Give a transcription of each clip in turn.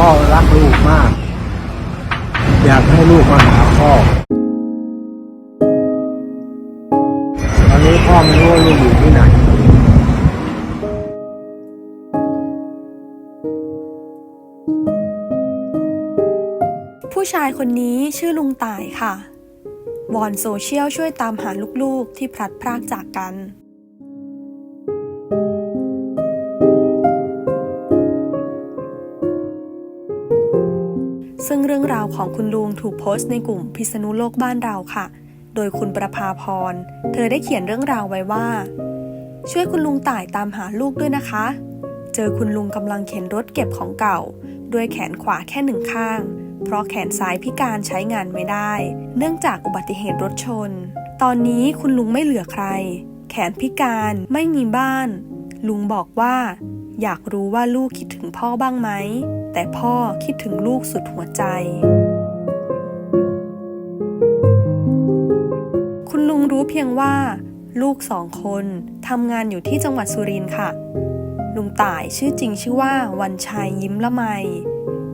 พ่อรักลูกมาก อยากให้ลูกมาหาพ่อ ตอนนี้พ่อไม่รู้ว่าลูกอยู่ที่ไหน ผู้ชายคนนี้ชื่อลุงต่ายค่ะ วอนโซเชียลช่วยตามหาลูกๆที่พลัดพรากจากกัน ซึ่งเรื่องราวของคุณลุงถูกโพสต์ในกลุ่มพิษณุโลกบ้านเราค่ะ โดยคุณประภาพร เธอได้เขียนเรื่องราวไว้ว่า ช่วยคุณลุงต่ายตามหาลูกด้วยนะคะ เจอคุณลุงกำลังเข็นรถเก็บของเก่า ด้วยแขนขวาแค่หนึ่งข้าง เพราะแขนซ้ายพิการใช้งานไม่ได้ เนื่องจากอุบัติเหตุรถชน ตอนนี้คุณลุงไม่เหลือใคร แขนพิการไม่มีบ้าน ลุงบอกว่า อยากรู้ว่าลูกคิดถึงพ่อบ้างไหม แต่พ่อคิดถึงลูกสุดหัวใจ คุณลุงรู้เพียงว่า ลูกสองคนทำงานอยู่ที่จังหวัดสุรินทร์ค่ะ ลุงต่ายชื่อจริงชื่อว่าวันชัยยิ้มละไม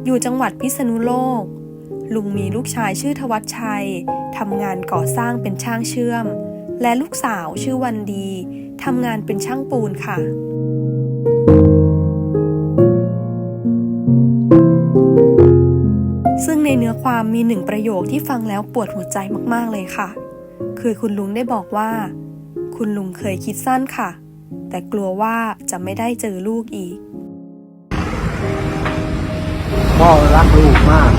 อยู่จังหวัดพิษณุโลก ลุงมีลูกชายชื่อทวัชชัยทำงานก่อสร้างเป็นช่างเชื่อม และลูกสาวชื่อวันดีทำงานเป็นช่างปูนค่ะ เนื้อความมีหนึ่งประโยคที่ฟังแล้วปวดหัวใจมากๆเลยค่ะ คือคุณลุงได้บอกว่า คุณลุงเคยคิดสั้นค่ะ แต่กลัวว่าจะไม่ได้เจอลูกอีก พ่อรักลูกมาก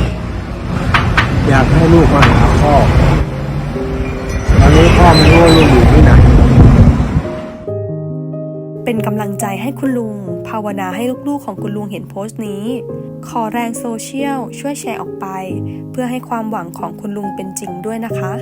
อยากให้ลูกมาหาพ่อตอนนี้พ่อไม่รู้ว่าลูกอยู่ เป็นกำลังใจให้คุณลุง ภาวนาให้ลูกๆของคุณลุงเห็นโพสต์นี้ ขอแรงโซเชียลช่วยแชร์ออกไป เพื่อให้ความหวังของคุณลุงเป็นจริงด้วยนะคะ